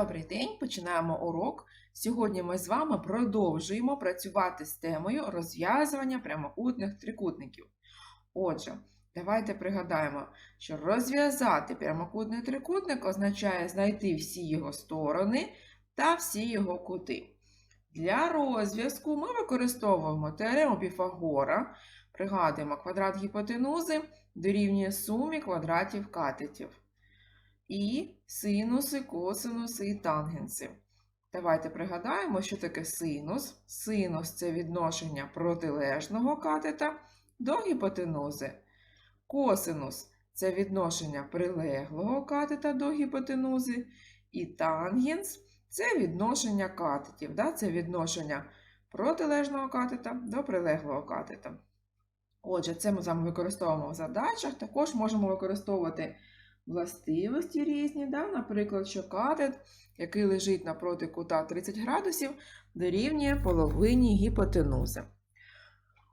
Добрий день, починаємо урок. Сьогодні ми з вами продовжуємо працювати з темою розв'язування прямокутних трикутників. Отже, давайте пригадаємо, що розв'язати прямокутний трикутник означає знайти всі його сторони та всі його кути. Для розв'язку ми використовуємо теорему Піфагора, пригадуємо квадрат гіпотенузи дорівнює сумі квадратів катетів і синуси, косинуси і тангенси. Давайте пригадаємо, що таке синус. Синус це відношення протилежного катета до гіпотенузи. Косинус це відношення прилеглого катета до гіпотенузи. І тангенс це відношення катетів. Да? Це відношення протилежного катета до прилеглого катета. Отже, це ми з вами використовуємо в задачах. Також можемо використовувати властивості різні, да? наприклад, що катет, який лежить напроти кута 30 градусів, дорівнює половині гіпотенузи.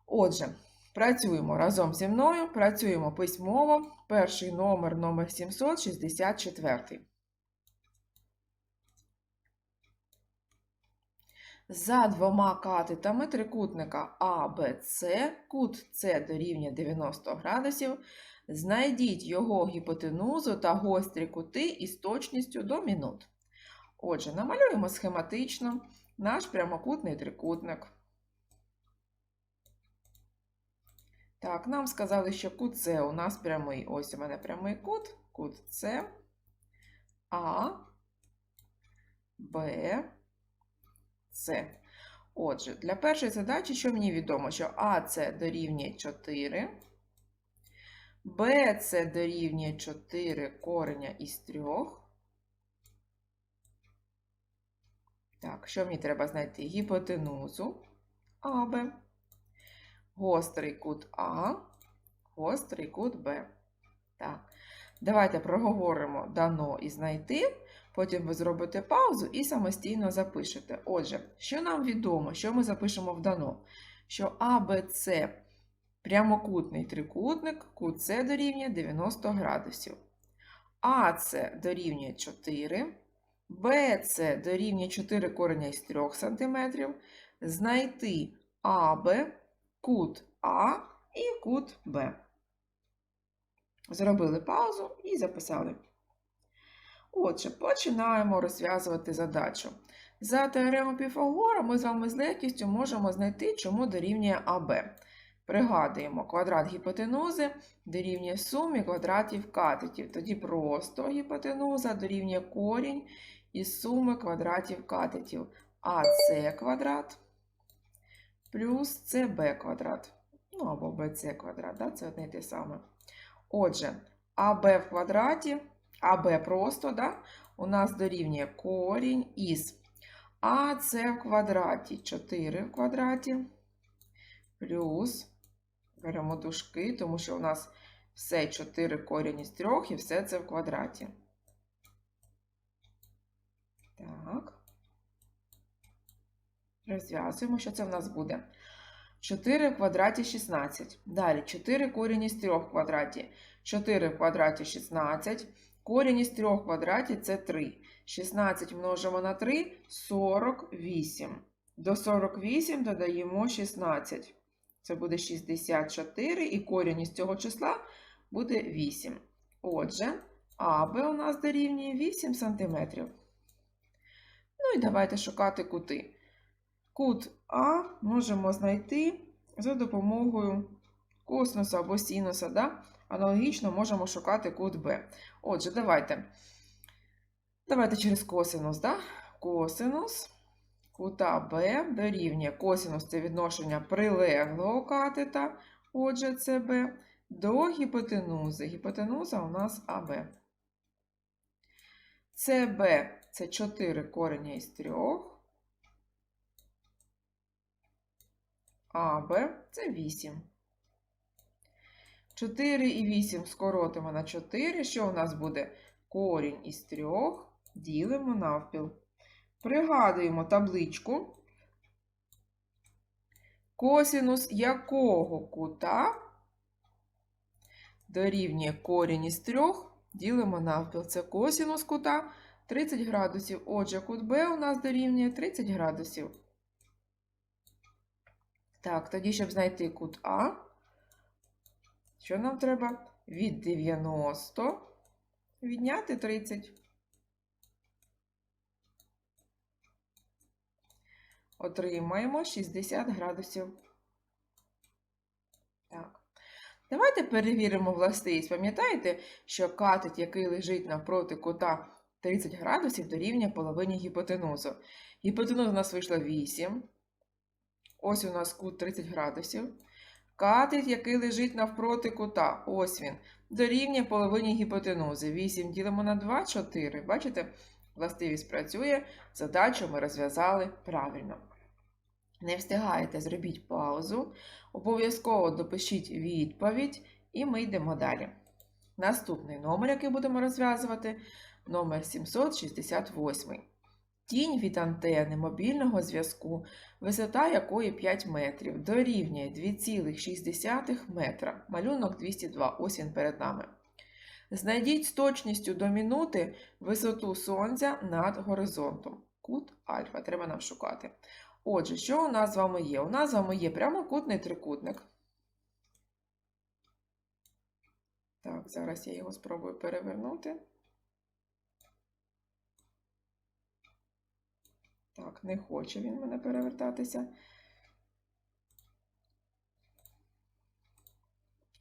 Отже, працюємо разом зі мною, працюємо письмово. Перший номер номер 764. За двома катетами трикутника АБЦ, кут С дорівнює 90 градусів, Знайдіть його гіпотенузу та гострі кути із точністю до минут. Отже, намалюємо схематично наш прямокутний трикутник. Так, нам сказали, що кут С у нас прямий. Ось у мене прямий кут, кут С, А, Б, С. Отже, для першої задачі, що мені відомо, що АС дорівнює 4. B це дорівнює 4 кореня із 3. Так, що мені треба знайти? Гіпотенузу АБ, гострий кут А, гострий кут Б. Так, давайте проговоримо дано і знайти. Потім ви зробите паузу і самостійно запишете. Отже, що нам відомо, що ми запишемо в дано? Що АБЦ Прямокутний трикутник, кут С дорівнює 90 градусів. АС дорівнює 4, БС дорівнює 4 кореня із 3 см. Знайти АБ, кут А і кут Б. Зробили паузу і записали. Отже, починаємо розв'язувати задачу. За теоремою Піфагора ми з вами з легкістю можемо знайти, чому дорівнює АБ. Пригадуємо, квадрат гіпотенузи дорівнює сумі квадратів катетів. Тоді просто гіпотенуза дорівнює корінь із суми квадратів катетів. АС квадрат плюс СБ квадрат. Ну, або БЦ квадрат, да? це одне й те саме. Отже, АБ в квадраті, АБ просто, да? у нас дорівнює корінь із АС в квадраті 4 в квадраті плюс Беремо дужки, тому що у нас все 4 корінь із 3 і все це в квадраті. Так. Розв'язуємо, що це в нас буде. 4 в квадраті 16. Далі 4 корінь із 3 в квадраті. 4 в квадраті 16. Корінь із 3 в квадраті це 3. 16 множимо на 3 48. До 48 додаємо 16. Це буде 64, і корінь із цього числа буде 8. Отже, АБ у нас дорівнює 8 см. Ну і давайте шукати кути. Кут А можемо знайти за допомогою косинуса або синуса. Да? Аналогічно можемо шукати кут Б. Отже, давайте. Давайте через косинус. Да? Косинус кута Б дорівнює косинус це відношення прилеглого катета, отже, це Б, до гіпотенузи. Гіпотенуза у нас АБ. СБ це 4 корення із 3. АБ це 8. 4 і 8 скоротимо на 4. Що у нас буде? Корінь із 3 ділимо навпіл. Пригадуємо табличку, косинус якого кута дорівнює корінь із трьох, ділимо навпіл. Це косинус кута 30 градусів. Отже, кут Б у нас дорівнює 30 градусів. Так, тоді, щоб знайти кут А, що нам треба? Від 90 відняти 30. Отримаємо 60 градусів. Так. Давайте перевіримо властивість. Пам'ятаєте, що катет, який лежить навпроти кута 30 градусів, дорівнює половині гіпотенузу. Гіпотенуза у нас вийшла 8. Ось у нас кут 30 градусів. Катет, який лежить навпроти кута, ось він, дорівнює половині гіпотенузи. 8 ділимо на 2, 4. Бачите, властивість працює, задачу ми розв'язали правильно. Не встигаєте, зробіть паузу, обов'язково допишіть відповідь, і ми йдемо далі. Наступний номер, який будемо розв'язувати, номер 768. Тінь від антени мобільного зв'язку, висота якої 5 метрів, дорівнює 2,6 метра. Малюнок 202, ось він перед нами. Знайдіть з точністю до минути висоту сонця над горизонтом. Кут альфа треба нам шукати. Отже, що у нас з вами є? У нас з вами є прямокутний трикутник. Так, зараз я його спробую перевернути. Так, не хоче він мене перевертатися.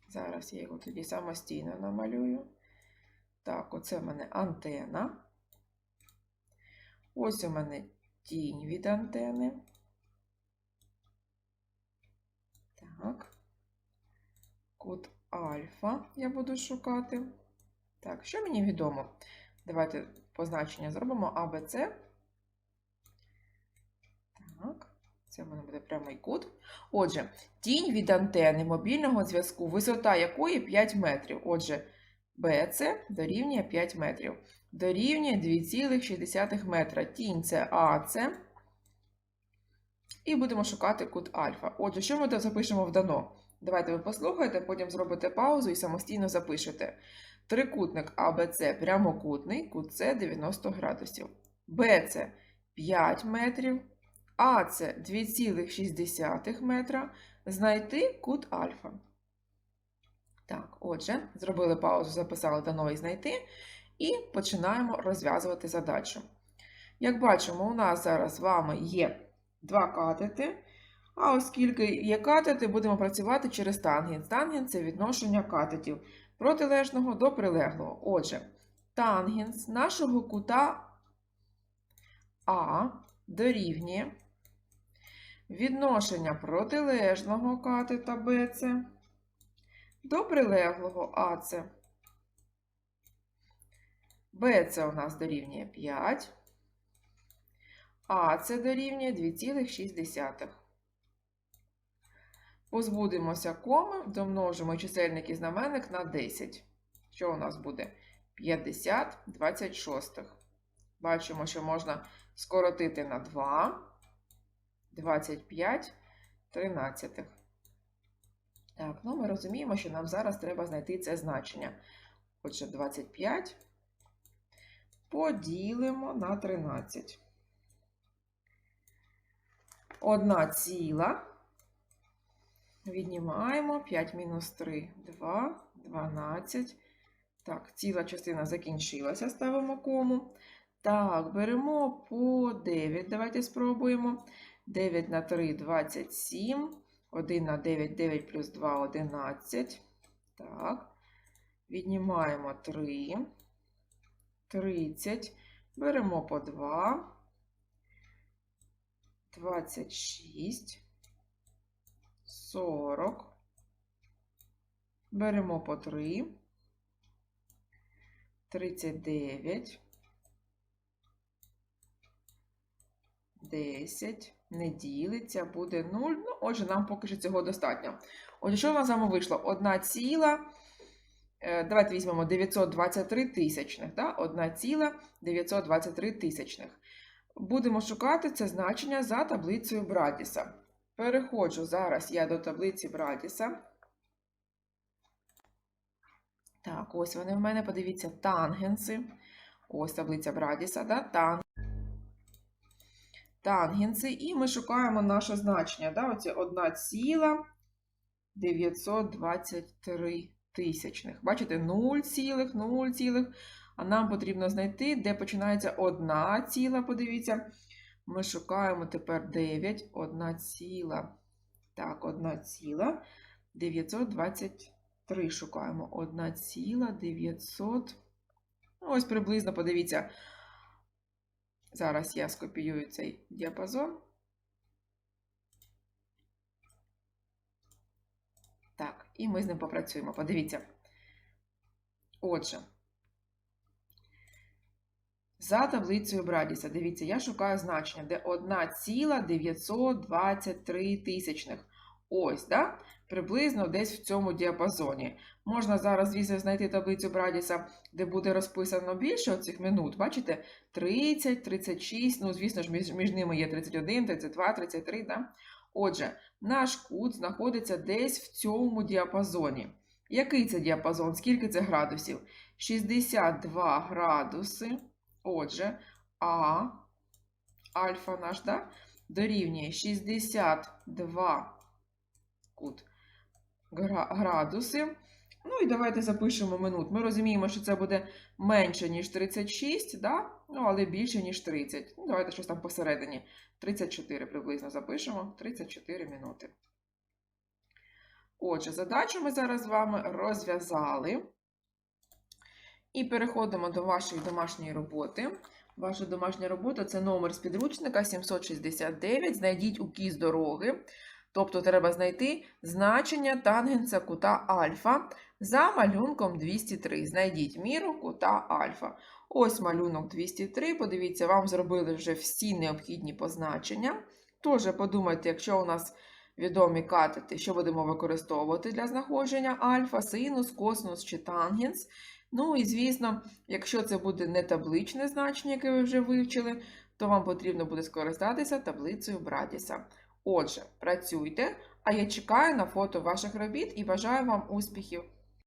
Зараз я його тоді самостійно намалюю. Так, оце в мене антена. Ось у мене тінь від антени. Так. Кут альфа я буду шукати. Так, що мені відомо? Давайте позначення зробимо А. Так, це в мене буде прямий кут. Отже, тінь від антени мобільного зв'язку, висота якої 5 метрів. Отже, BC дорівнює 5 метрів. Дорівнює 2,6 метра. Тінь це АЦ. І будемо шукати кут альфа. Отже, що ми запишемо в дано? Давайте ви послухайте, потім зробите паузу і самостійно запишете. Трикутник АБЦ прямокутний, кут С 90 градусів. БЦ 5 метрів. АЦ 2,6 метра. Знайти кут альфа. Так, отже, зробили паузу, записали дано і знайти. І починаємо розв'язувати задачу. Як бачимо, у нас зараз з вами є два катети. А оскільки є катети, будемо працювати через тангенс. Тангенс це відношення катетів протилежного до прилеглого. Отже, тангенс нашого кута А дорівнює відношення протилежного катета БЦ до прилеглого АЦ. БЦ у нас дорівнює 5, АЦ дорівнює 2,6. Позбудемося коми, домножимо чисельник і знаменник на 10. Що у нас буде? 50 26. Бачимо, що можна скоротити на 2, 25 13. Так, ну ми розуміємо, що нам зараз треба знайти це значення. Отже, 25 поділимо на 13. Одна ціла. Віднімаємо 5 мінус 3, 2, 12. Так, ціла частина закінчилася, ставимо кому. Так, беремо по 9. Давайте спробуємо. 9 на 3 27. 1 на 9, 9 плюс 2 11. Так. Віднімаємо 3. 30. Беремо по 2. 26. 40. Беремо по 3. 39. 10. Не ділиться, буде 0. Ну, отже, нам поки що цього достатньо. Отже, що в нас з вами вийшло? Одна ціла. е, Давайте візьмемо 923 тисячних. Да? 1 ціла 923 тисячних. Будемо шукати це значення за таблицею Брадіса. Переходжу зараз я до таблиці Брадіса. Так, ось вони в мене, подивіться, тангенси. Ось таблиця Брадіса, да? Тан... тангенси. І ми шукаємо наше значення. Да? Оце 1,923 тисячних. Бачите, 0 цілих, 0 цілих. А нам потрібно знайти, де починається 1 ціла, подивіться. Ми шукаємо тепер 9, 1 ціла. Так, 1 ціла. 923 шукаємо. 1 ціла 900. Ну, Ось приблизно, подивіться. Зараз я скопіюю цей діапазон. Так, і ми з ним попрацюємо. Подивіться. Отже, за таблицею Брадіса, дивіться, я шукаю значення, де 1,923 тисячних. Ось, да? приблизно десь в цьому діапазоні. Можна зараз, звісно, знайти таблицю Брадіса, де буде розписано більше оцих минут. Бачите? 30, 36, ну, звісно ж, між, між ними є 31, 32, 33. Да? Отже, наш кут знаходиться десь в цьому діапазоні. Який це діапазон? Скільки це градусів? 62 градуси. Отже, А, альфа наш, да, дорівнює 62 кут градуси. Ну і давайте запишемо минут. Ми розуміємо, що це буде менше, ніж 36, да? ну, але більше, ніж 30. Ну, давайте щось там посередині. 34 приблизно запишемо. 34 минути. Отже, задачу ми зараз з вами розв'язали. І переходимо до вашої домашньої роботи. Ваша домашня робота це номер з підручника 769. Знайдіть у кіз дороги. Тобто треба знайти значення тангенса кута альфа за малюнком 203. Знайдіть міру кута альфа. Ось малюнок 203. Подивіться, вам зробили вже всі необхідні позначення. Тож подумайте, якщо у нас відомі катети, що будемо використовувати для знаходження альфа, синус, косинус чи тангенс. Ну і, звісно, якщо це буде не табличне значення, яке ви вже вивчили, то вам потрібно буде скористатися таблицею Брадіса. Отже, працюйте, а я чекаю на фото ваших робіт і бажаю вам успіхів!